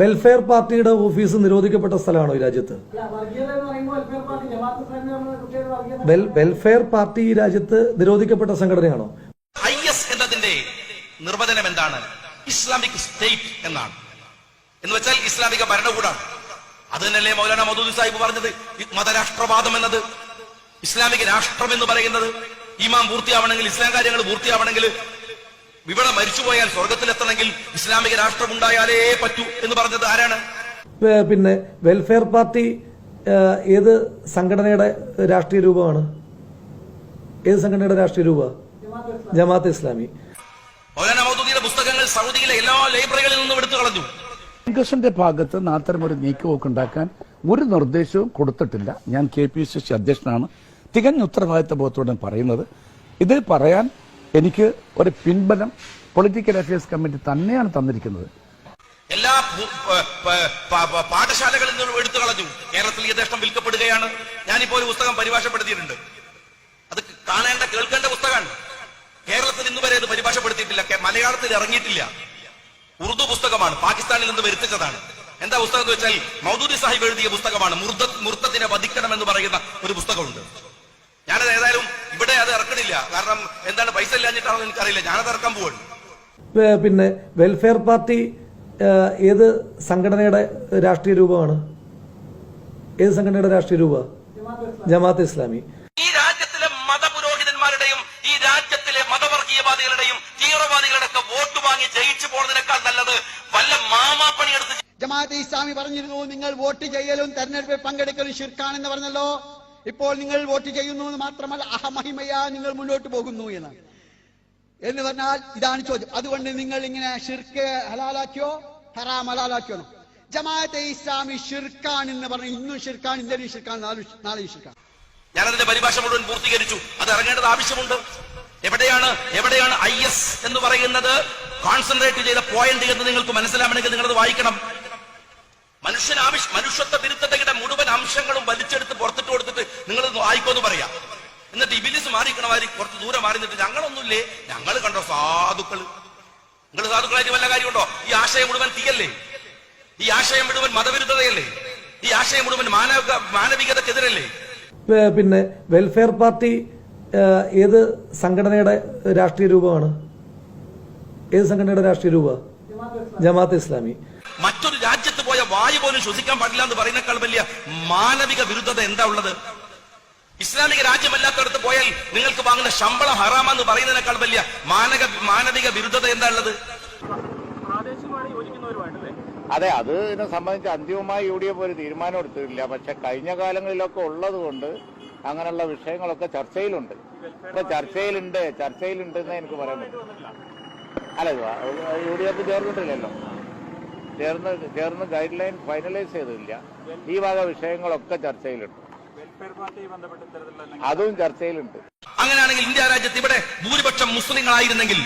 Welfare പാർട്ടിയുടെ office നിരോധിക്കപ്പെട്ട സ്ഥലമാണോ ഈ രാജ്യത്ത്? വെൽഫെയർ പാർട്ടി ഈ രാജ്യത്ത് നിരോധിക്കപ്പെട്ട സംഘടനയാണോ? ഐ എസ് എന്നതിന്റെ നിർവചനം എന്താണ്? ഇസ്ലാമിക് സ്റ്റേറ്റ് എന്നാണ്. എന്ന് വെച്ചാൽ ഇസ്ലാമിക ഭരണകൂടാണ്. അത് തന്നെയല്ലേ മൗലാന മധൂദ് സാഹിബ് പറഞ്ഞത്? ഈ മതരാഷ്ട്രവാദം എന്നത്. ഇസ്ലാമിക രാഷ്ട്രം എന്ന് പറയുന്നത്. ഇമാം പൂർത്തിയാവണമെങ്കിൽ ഇസ്ലാം കാര്യങ്ങൾ പൂർത്തിയാവണമെങ്കിൽ ഇവിടെ മരിച്ചുപോയാൽ സ്വർഗത്തിലെത്തണമെങ്കിൽ ഇസ്ലാമിക രാഷ്ട്രം ഉണ്ടായാലേ പറ്റൂ എന്ന് പറഞ്ഞത് ആരാണ്? പിന്നെ വെൽഫെയർ പാർട്ടി ഏത് സംഘടനയുടെ രാഷ്ട്രീയ രൂപമാണ്? ഏത് സംഘടനയുടെ രാഷ്ട്രീയ രൂപ? ജമാഅത്ത് ഇസ്ലാമി. മൗലാന മൗദൂദിയുടെ പുസ്തകങ്ങൾ സൗദിയിലെ എല്ലാ ലൈബ്രറികളിൽ നിന്നും എടുത്തു കളഞ്ഞു. കോൺഗ്രസിന്റെ ഭാഗത്ത് നാത്തരം അത്തരം ഒരു നീക്കമൊക്കെ ഉണ്ടാക്കാൻ ഒരു നിർദ്ദേശവും കൊടുത്തിട്ടില്ല. ഞാൻ കെ പി സി സി അധ്യക്ഷനാണ്. തികഞ്ഞ ഉത്തരവാദിത്ത ബോധത്തോടെ പറയുന്നത്. ഇത് പറയാൻ എനിക്ക് ഒരു പിൻബലം പൊളിറ്റിക്കൽ അഫയേഴ്സ് കമ്മിറ്റി തന്നെയാണ് തന്നിരിക്കുന്നത്. എല്ലാ പാഠശാലകളിൽ നിന്നും എടുത്തു കളഞ്ഞു. കേരളത്തിൽ യഥേഷ്ടം വിൽക്കപ്പെടുകയാണ്. ഞാനിപ്പോ ഒരു പുസ്തകം പരിഭാഷപ്പെടുത്തിയിട്ടുണ്ട്. അത് കാണേണ്ട കേൾക്കേണ്ട പുസ്തകമാണ്. കേരളത്തിൽ ഇന്ന് വരെ അത് പരിഭാഷപ്പെടുത്തിയിട്ടില്ല. മലയാളത്തിൽ ഇറങ്ങിയിട്ടില്ല. ഉറുദു പുസ്തകമാണ്. പാകിസ്ഥാനിൽ നിന്ന് വരുത്തിച്ചതാണ്. എന്താ പുസ്തകം എന്ന് വെച്ചാൽ മൗദൂദി സാഹിബ് എഴുതിയ പുസ്തകമാണ്. മുർദ മുർത്തത്തിനെ വധിക്കണം എന്ന് പറയുന്ന ഒരു പുസ്തകമുണ്ട്. ഞാനത് ഏതായാലും ഇവിടെ അത് ഇറക്കണില്ല. കാരണം എന്താണ് പൈസ ഇല്ലാഞ്ഞിട്ടാണോ എന്ന് എനിക്കറിയില്ല. ഞാനത് ഇറക്കാൻ പോവാണ്. വേ- പിന്നെ വെൽഫെയർ പാർട്ടി ഏത് സംഘടനയുടെ രാഷ്ട്രീയ രൂപമാണ്? ഏത് സംഘടനയുടെ രാഷ്ട്രീയ രൂപ? ജമാഅത്ത് ഇസ്ലാമി. ഈ രാജ്യത്തിലെ മതപുരോഹിതന്മാരുടെയും ഈ രാജ്യത്തിലെ മതവർഗീയവാദികളുടെയും തീവ്രവാദികളുടെ ഒക്കെ വോട്ട് വാങ്ങി ജയിച്ചു പോകുന്നതിനേക്കാൾ നല്ലത് വല്ല മാമാപ്പണി എടുത്ത് ജമാഅത്തെ ഇസ്ലാമി പറഞ്ഞിരുന്നു നിങ്ങൾ വോട്ട് ചെയ്യലും തെരഞ്ഞെടുപ്പിൽ പങ്കെടുക്കലും ഷിർക്കാണെന്ന് പറഞ്ഞല്ലോ. ഇപ്പോൾ നിങ്ങൾ വോട്ട് ചെയ്യുന്നു എന്ന് മാത്രമല്ല അഹമഹിമയാ നിങ്ങൾ മുന്നോട്ട് പോകുന്നു എന്ന്. എന്ന് പറഞ്ഞാൽ ഇതാണ് ചോദ്യം. അതുകൊണ്ട് നിങ്ങൾ ഇങ്ങനെ ഷിർക്ക് ഹലാലാക്കിയോ? ഹറാം ഹലാലാക്കിയോ ജമാഅത്തെ ഇസ്ലാമി ഷിർക്കാണ് എന്ന് പറഞ്ഞു ഇന്നും ഷിർക്കാണ് ഇന്നലെയും ഷിർക്കാണ് നാളെ ഷിർക്കാൻ ഞാൻ അതിന്റെ പരിഭാഷ മുഴുവൻ പൂർത്തീകരിച്ചു. അത് ഇറങ്ങേണ്ടത് ആവശ്യമുണ്ട്. എവിടെയാണ്? എവിടെയാണ് ഐ എസ് എന്ന് പറയുന്നത്? കോൺസെൻട്രേറ്റ് ചെയ്ത പോയിന്റ് എന്ന് നിങ്ങൾക്ക് മനസ്സിലാവണമെങ്കിൽ നിങ്ങളത് വായിക്കണം. മനുഷ്യൻ ആവശ്യ മനുഷ്യത്വ വിരുദ്ധതയുടെ മുഴുവൻ അംശങ്ങളും വലിച്ചെടുത്ത് പുറത്തിട്ട് കൊടുത്തിട്ട് നിങ്ങൾ വായിക്കോന്ന് പറയാ. എന്നിട്ട് ഇബിലിസ് മാറിക്കണമാരി കുറച്ച് ദൂരെ മാറി നിന്നിട്ട് ഞങ്ങളൊന്നുമില്ലേ? ഞങ്ങൾ കണ്ടോ സാധുക്കൾ നിങ്ങൾ സാധുക്കളായിട്ട് വല്ല കാര്യമുണ്ടോ? ഈ ആശയം മുഴുവൻ തീയല്ലേ? ഈ ആശയം മുഴുവൻ മതവിരുദ്ധതയല്ലേ? ഈ ആശയം മുഴുവൻ മാനവ മാനവികതക്കെതിരല്ലേ? പിന്നെ വെൽഫെയർ പാർട്ടി ഏത് സംഘടനയുടെ രാഷ്ട്രീയ രൂപമാണ്? ഏത് സംഘടനയുടെ രാഷ്ട്രീയ രൂപ? ജമാഅത്ത് ഇസ്ലാമി. മറ്റൊരു വായു പോലും ശ്വസിക്കാൻ പാടില്ല എന്ന് പറയുന്നേക്കാൾ വലിയ മാനവിക വിരുദ്ധത എന്താ ഉള്ളത്? ഇസ്ലാമിക രാജ്യമല്ലാത്തടത്ത് പോയാൽ നിങ്ങൾക്ക് വാങ്ങുന്ന ശമ്പളം ഹറാമെന്ന് പറയുന്നതിനേക്കാൾ വലിയ മാനക മാനവിക വിരുദ്ധത എന്താ ഉള്ളത്? അതെ അത് ഇതിനെ സംബന്ധിച്ച് അന്തിമമായി യു ഡി എഫ് ഒരു തീരുമാനം എടുത്തിട്ടില്ല. പക്ഷെ കഴിഞ്ഞ കാലങ്ങളിലൊക്കെ ഉള്ളത് കൊണ്ട് അങ്ങനെയുള്ള വിഷയങ്ങളൊക്കെ ചർച്ചയിലുണ്ട്. ഇപ്പൊ ചർച്ചയിലുണ്ട് ചർച്ചയിലുണ്ട് എന്ന് എനിക്ക് പറയാൻ പറ്റും. അല്ല യു ഡി എഫ് ചേർന്നിട്ടില്ലല്ലോ. ചേർന്ന് ചേർന്ന് ഗൈഡ് ലൈൻ ഫൈനലൈസ് ചെയ്തില്ല ഈ വക വിഷയങ്ങളൊക്കെ ചർച്ചയിലുണ്ട്. അതും ചർച്ചയിലുണ്ട്. അങ്ങനെയാണെങ്കിൽ ഇന്ത്യ രാജ്യത്ത് ഇവിടെ ഭൂരിപക്ഷം മുസ്ലിങ്ങളായിരുന്നെങ്കിൽ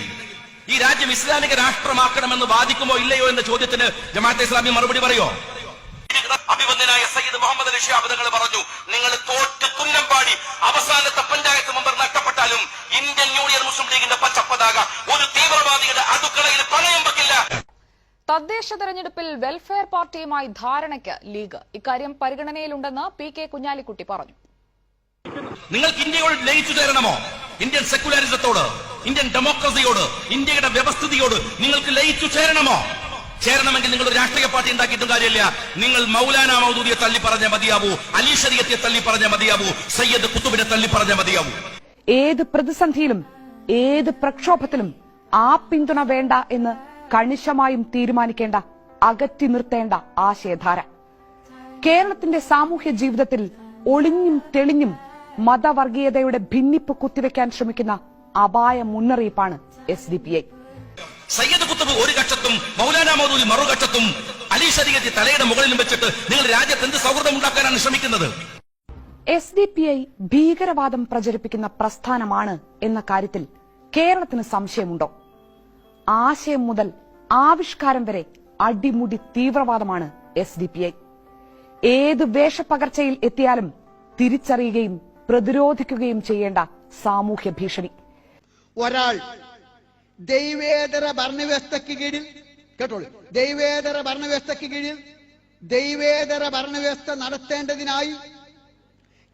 ഈ രാജ്യം ഇസ്ലാമിക രാഷ്ട്രമാക്കണമെന്ന് വാദിക്കുമോ ഇല്ലയോ എന്ന ചോദ്യത്തിന് ജമാഅത്തെ ഇസ്ലാമി മറുപടി പറയോ? അഭിവന്ദനായ സയ്യിദ് മുഹമ്മദ് അലി ഷിയാബ് തങ്ങൾ പറഞ്ഞു നിങ്ങൾ തോറ്റ് തുന്നം പാടി അവസാനത്തെ പഞ്ചായത്ത് മെമ്പർ നഷ്ടപ്പെട്ടാലും ഇന്ത്യൻ യൂണിയൻ മുസ്ലിം ലീഗിന്റെ പച്ചപ്പതാക ഒരു വെക്കില്ല തദ്ദേശ തെരഞ്ഞെടുപ്പിൽ വെൽഫെയർ പാർട്ടിയുമായി ധാരണയ്ക്ക് ലീഗ്. ഇക്കാര്യം പരിഗണനയിലുണ്ടെന്ന് പി കെ കുഞ്ഞാലിക്കുട്ടി പറഞ്ഞു. നിങ്ങൾക്ക് ഇന്ത്യയോട് ലയിച്ചു ചേരണമോ? ഇന്ത്യൻ സെക്യുലറിസത്തോട് ഇന്ത്യൻ ഡെമോക്രസിയോട് ഇന്ത്യയുടെ വ്യവസ്ഥിതിയോട് നിങ്ങൾക്ക് ലയിച്ചു ചേരണമോ? ചേരണമെങ്കിൽ നിങ്ങൾ ഒരു രാഷ്ട്രീയ പാർട്ടി ഉണ്ടാക്കിയിട്ടും കാര്യമില്ല. നിങ്ങൾ മൗലാന മൗദൂദിയെ തള്ളി പറഞ്ഞ മതിയാവൂ അലി ഷരിയത്തെ തള്ളി പറഞ്ഞ മതിയാവൂ സയ്യദ് കുത്തുബിനെ തള്ളി പറഞ്ഞ മതിയാവൂ. ഏത് പ്രതിസന്ധിയിലും ഏത് പ്രക്ഷോഭത്തിലും ആ പിന്തുണ വേണ്ട എന്ന് കണിശമായും തീരുമാനിക്കേണ്ട അകറ്റി നിർത്തേണ്ട ആശയധാര. കേരളത്തിന്റെ സാമൂഹ്യ ജീവിതത്തിൽ ഒളിഞ്ഞും തെളിഞ്ഞും മതവർഗീയതയുടെ ഭിന്നിപ്പ് കുത്തിവെക്കാൻ ശ്രമിക്കുന്ന അപായ മുന്നറിയിപ്പാണ് S D P I. Syed Qutub ഒരു കക്ഷത്തും മൗലാന മൗദൂദി മറുകക്ഷത്തും അലി ഷരിയത്തെ തലയുടെ മുകളിലും വെച്ചിട്ട് നിങ്ങൾ രാജ്യത്ത് എന്ത് സൗഹൃദം ഉണ്ടാക്കാനാണ് ശ്രമിക്കുന്നത്? എസ് ഡി പി ഐ ഭീകരവാദം പ്രചരിപ്പിക്കുന്ന പ്രസ്ഥാനമാണ് എന്ന കാര്യത്തിൽ കേരളത്തിന് സംശയമുണ്ടോ? ആശയം മുതൽ ആവിഷ്കാരം വരെ അടിമുടി തീവ്രവാദമാണ് എസ് ഡി പി ഐ ഏത് വേഷപ്പകർച്ചയിൽ എത്തിയാലും തിരിച്ചറിയുകയും പ്രതിരോധിക്കുകയും ചെയ്യേണ്ട സാമൂഹ്യ ഭീഷണി. ഒരാൾ ദൈവേതര ഭരണവ്യവസ്ഥയ്ക്ക് കീഴിൽ കേട്ടോളൂ ദൈവേതര ഭരണവ്യവസ്ഥയ്ക്ക് കീഴിൽ ദൈവേതര ഭരണവ്യവസ്ഥ നടത്തേണ്ടതിനായി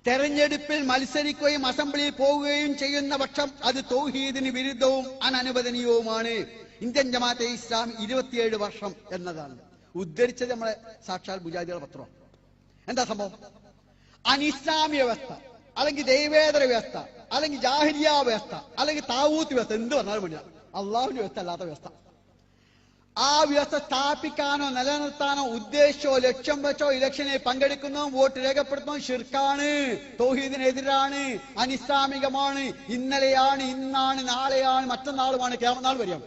തെരഞ്ഞെടുപ്പിൽ മത്സരിക്കുകയും അസംബ്ലിയിൽ പോവുകയും ചെയ്യുന്ന പക്ഷം അത് തൗഹീദിന് വിരുദ്ധവും അനനുവദനീയവുമാണ്. ഇന്ത്യൻ ജമാഅത്തെ ഇസ്ലാം ഇരുപത്തിയേഴ് വർഷം എന്നതാണ്. ഉദ്ധരിച്ചത് നമ്മളെ സാക്ഷാൽ മുജാദികളുടെ പത്രമാണ്. എന്താ സംഭവം? അനിസ്ലാമിക വ്യവസ്ഥ അല്ലെങ്കിൽ ദൈവേതര വ്യവസ്ഥ അല്ലെങ്കിൽ ജാഹിരിയ വ്യവസ്ഥ അല്ലെങ്കിൽ താവൂത്ത് വ്യവസ്ഥ എന്ത് പറഞ്ഞാലും വേണ്ടില്ല. അള്ളാഹുവിന്റെ വ്യവസ്ഥ അല്ലാത്ത വ്യവസ്ഥ. ആ വ്യവസ്ഥ സ്ഥാപിക്കാനോ നിലനിർത്താനോ ഉദ്ദേശിച്ചോ ലക്ഷ്യം വെച്ചോ ഇലക്ഷനിൽ പങ്കെടുക്കുന്നതും വോട്ട് രേഖപ്പെടുത്തുന്നതും ഷിർക്കാണ് തോഹീദിനെതിരാണ് അനിസ്ലാമികമാണ് ഇന്നലെയാണ് ഇന്നാണ് നാളെയാണ് മറ്റന്നാളുമാണ് കേരളനാൾ വരിക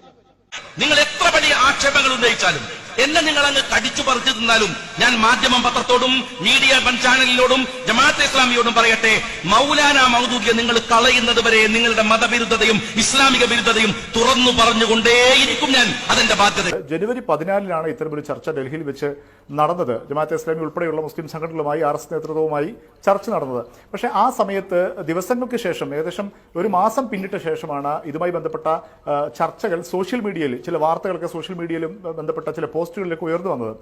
നിങ്ങൾ എത്ര വലിയ ആക്ഷേപങ്ങൾ ഉന്നയിച്ചാലും എന്നെ നിങ്ങൾ അങ്ങ് കടിച്ചു പറിച്ചു തിന്നാലും ഞാൻ മാധ്യമം പത്രത്തോടും മീഡിയ വൺ ചാനലിനോടും ജമാഅത്തെ ഇസ്ലാമിയോടും പറയട്ടെ മൗലാന മൗദൂദിയെ നിങ്ങൾ കളയുന്നത് വരെ നിങ്ങളുടെ മതവിരുദ്ധതയും ഇസ്ലാമിക വിരുദ്ധതയും തുറന്നു പറഞ്ഞുകൊണ്ടേയിരിക്കും ഞാൻ. അതെന്റെ ബാധ്യത. ജനുവരി പതിനാലിനാണ് ഇത്തരമൊരു ചർച്ച ഡൽഹിയിൽ വെച്ച് നടന്നത്. ജമാഅത്തെ ഇസ്ലാമി ഉൾപ്പെടെയുള്ള മുസ്ലിം സംഘടനകളുമായി ആർ എസ് നേതൃത്വവുമായി ചർച്ച നടന്നത്. പക്ഷേ ആ സമയത്ത് ദിവസങ്ങൾക്ക് ശേഷം ഏകദേശം ഒരു മാസം പിന്നിട്ട ശേഷമാണ് ഇതുമായി ബന്ധപ്പെട്ട ചർച്ചകൾ സോഷ്യൽ മീഡിയയിൽ ചില വാർത്തകളൊക്കെ സോഷ്യൽ മീഡിയയിലും ബന്ധപ്പെട്ട ചില പോസ്റ്റുകളിലൊക്കെ ഉയർന്നു വന്നത്.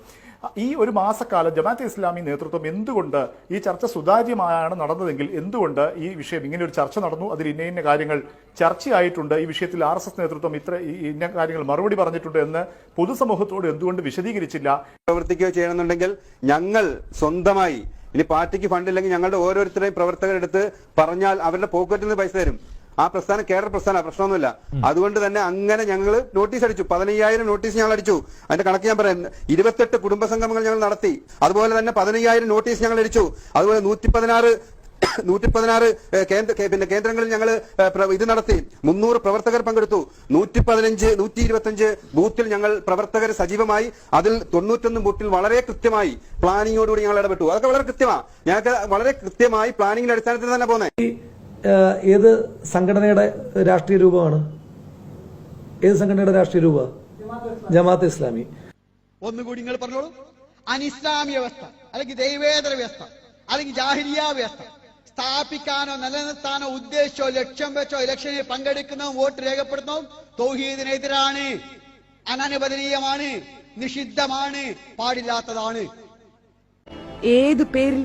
ഈ ഒരു മാസക്കാലം ജമാഅത്തെ ഇസ്ലാമി നേതൃത്വം എന്തുകൊണ്ട് ഈ ചർച്ച സുതാര്യമായാണ് നടന്നതെങ്കിൽ എന്തുകൊണ്ട് ഈ വിഷയം ഇങ്ങനെ ഒരു ചർച്ച നടന്നു? അതിൽ ഇന്ന ഇന്ന കാര്യങ്ങൾ ചർച്ചയായിട്ടുണ്ട്. ഈ വിഷയത്തിൽ ആർ എസ് എസ് നേതൃത്വം ഇത്ര ഇന്ന കാര്യങ്ങൾ മറുപടി പറഞ്ഞിട്ടുണ്ട് എന്ന് പൊതുസമൂഹത്തോട് എന്തുകൊണ്ട് വിശദീകരിച്ചില്ല? പ്രവർത്തിക്കുകയോ ചെയ്യണമെന്നുണ്ടെങ്കിൽ ഞങ്ങൾ സ്വന്തമായി ഇനി പാർട്ടിക്ക് ഫണ്ടില്ലെങ്കിൽ ഞങ്ങളുടെ ഓരോരുത്തരുടെയും പ്രവർത്തകരെടുത്ത് പറഞ്ഞാൽ അവരുടെ പോക്കറ്റിൽ നിന്ന് പൈസ തരും. ആ പ്രസ്ഥാനം കേരള പ്രസ്ഥാന പ്രശ്നമൊന്നുമില്ല. അതുകൊണ്ട് തന്നെ അങ്ങനെ ഞങ്ങൾ നോട്ടീസ് അടിച്ചു. പതിനയ്യായിരം നോട്ടീസ് ഞങ്ങൾ അടിച്ചു. അതിന്റെ കണക്ക് ഞാൻ പറയാം. ഇരുപത്തെട്ട് കുടുംബ സംഗമങ്ങൾ ഞങ്ങൾ നടത്തി. അതുപോലെ തന്നെ പതിനയ്യായിരം നോട്ടീസ് ഞങ്ങൾ അടിച്ചു. അതുപോലെ നൂറ്റി പതിനാറ് നൂറ്റി പതിനാറ് കേന്ദ്ര പിന്നെ കേന്ദ്രങ്ങളിൽ ഞങ്ങൾ ഇത് നടത്തി. മുന്നൂറ് പ്രവർത്തകർ പങ്കെടുത്തു. നൂറ്റി പതിനഞ്ച് നൂറ്റി ഇരുപത്തിയഞ്ച് ബൂത്തിൽ ഞങ്ങൾ പ്രവർത്തകർ സജീവമായി. അതിൽ തൊണ്ണൂറ്റൊന്ന് ബൂത്തിൽ വളരെ കൃത്യമായി പ്ലാനിങ്ങോടുകൂടി ഞങ്ങൾ ഇടപെട്ടു. അതൊക്കെ വളരെ കൃത്യമാണ് ഞങ്ങൾക്ക് വളരെ കൃത്യമായി പ്ലാനിങ്ങിന്റെ അടിസ്ഥാനത്തിൽ തന്നെ ഏഹ്, ഏത് സംഘടനയുടെ രാഷ്ട്രീയ രൂപമാണ്? ഏത് സംഘടനയുടെ രാഷ്ട്രീയ രൂപ? ജമാഅത്ത് ഇസ്ലാമി. ഒന്നുകൂടി നിങ്ങൾ പറഞ്ഞോളൂ. അനിസ്ലാമിക വ്യവസ്ഥ അല്ലെങ്കിൽ ദൈവേതര വ്യവസ്ഥ അല്ലെങ്കിൽ ജാഹിരിയ വ്യവസ്ഥ. സ്ഥാപിക്കാനോ നിലനിർത്താനോ ഉദ്ദേശിച്ചോ ലക്ഷ്യം വെച്ചോ ഇലക്ഷനിൽ പങ്കെടുക്കുന്നതും വോട്ട് രേഖപ്പെടുത്തുന്നതും തൗഹീദിനെതിരാണ്. അനനുവദനീയമാണ് നിഷിദ്ധമാണ് പാടില്ലാത്തതാണ്. ഏതു പേരിൽ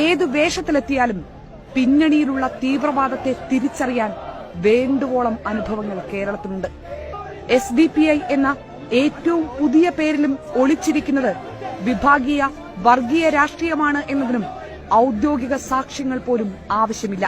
ഏതു വേഷത്തിലെത്തിയാലും പിന്നണിയിലുള്ള തീവ്രവാദത്തെ തിരിച്ചറിയാൻ വേണ്ടുവോളം അനുഭവങ്ങൾ കേരളത്തിലുണ്ട് എസ് ഡി പി ഐ എന്ന ഏറ്റവും പുതിയ പേരിലും ഒളിച്ചിരിക്കുന്നത് വിഭാഗീയ വർഗീയ രാഷ്ട്രീയമാണ് എന്നതിനും ഔദ്യോഗിക സാക്ഷ്യങ്ങൾ പോലും ആവശ്യമില്ല.